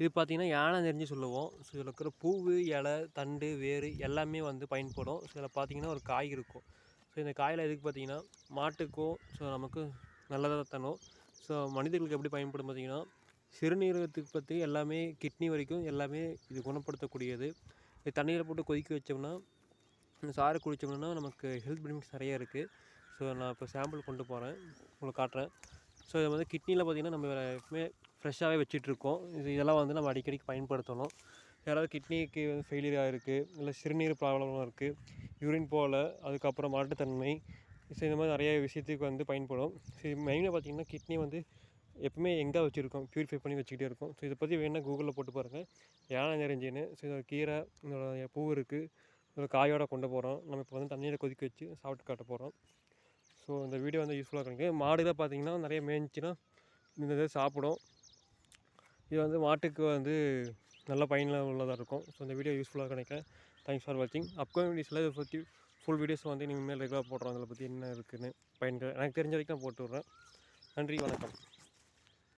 இது பார்த்தீங்கன்னா யானை நெறிஞ்சு சொல்லுவோம். ஸோ இதில் இருக்கிற பூவு இலை தண்டு வேர் எல்லாமே வந்து பயன்படும். ஸோ இதில் பார்த்தீங்கன்னா ஒரு காய் இருக்கும். ஸோ இந்த காயில் எதுக்கு பார்த்தீங்கன்னா மாட்டுக்கும் ஸோ நமக்கு நல்லதாக தரும். ஸோ மனிதர்களுக்கு எப்படி பயன்படும் பார்த்தீங்கன்னா சிறுநீரகத்துக்கு பற்றி எல்லாமே கிட்னி வரைக்கும் எல்லாமே இது குணப்படுத்தக்கூடியது. இது தண்ணீரை போட்டு கொதிக்க வச்சோம்னா இந்த சாறு குடித்தோம்னா நமக்கு ஹெல்த் பெனிஃபிட்ஸ் நிறையா இருக்குது ஸோ நான் இப்போ சாம்பிள் கொண்டு போகிறேன் உங்களுக்கு காட்டுறேன். ஸோ இது வந்து கிட்னியில் பார்த்திங்கன்னா நம்ம எப்பவுமே ஃப்ரெஷ்ஷாகவே வச்சிட்ருக்கோம் இது இதெல்லாம் வந்து நம்ம அடிக்கடிக்கு பயன்படுத்தணும். யாராவது கிட்னிக்கு வந்து ஃபெயிலியர் ஆகிருக்கு இல்லை சிறுநீர் ப்ராப்ளமாக இருக்குது யூரின் போல் அதுக்கப்புறம் மாட்டுத்தன்மை ஸோ இந்த மாதிரி நிறைய விஷயத்துக்கு வந்து பயன்படும். ஸோ மெயினாக பார்த்திங்கன்னா கிட்னி வந்து எப்பவுமே எங்கே வச்சுருக்கோம்? ப்யூரிஃபை பண்ணி வச்சுக்கிட்டே இருக்கும். ஸோ இதை பற்றி வேணால் கூகுளில் போட்டு பாருங்கள் யானை நிறைஞ்சின்னு ஸோ இதோட கீரை இதோட பூ இருக்குது இதோட காயோட கொண்டு போகிறோம் நம்ம இப்போ வந்து தண்ணியில் கொதிக்க வச்சு சாப்பிட்டு காட்ட போகிறோம் ஸோ இந்த வீடியோ வந்து யூஸ்ஃபுல்லாக இருக்குது மாடுலாம் பார்த்தீங்கன்னா நிறைய மேய்ஞ்சின்னா இந்த இதை சாப்பிடும். இது வந்து மாட்டுக்கு வந்து நல்ல பயனில் உள்ளதாக இருக்கும். ஸோ இந்த வீடியோ யூஸ்ஃபுல்லாக நினைக்கிறேன். தேங்க்ஸ் ஃபார் வாட்சிங் அப்கமிங் வீடியோஸில் இதை பற்றி ஃபுல் வீடியோஸ் வந்து இனிமேல் ரெகுலராக போடுறோம். அதில் பற்றி என்ன இருக்குதுன்னு பயன்கள் எனக்கு தெரிஞ்ச வரைக்கும் நான் போட்டு விட்றேன். நன்றி வணக்கம்.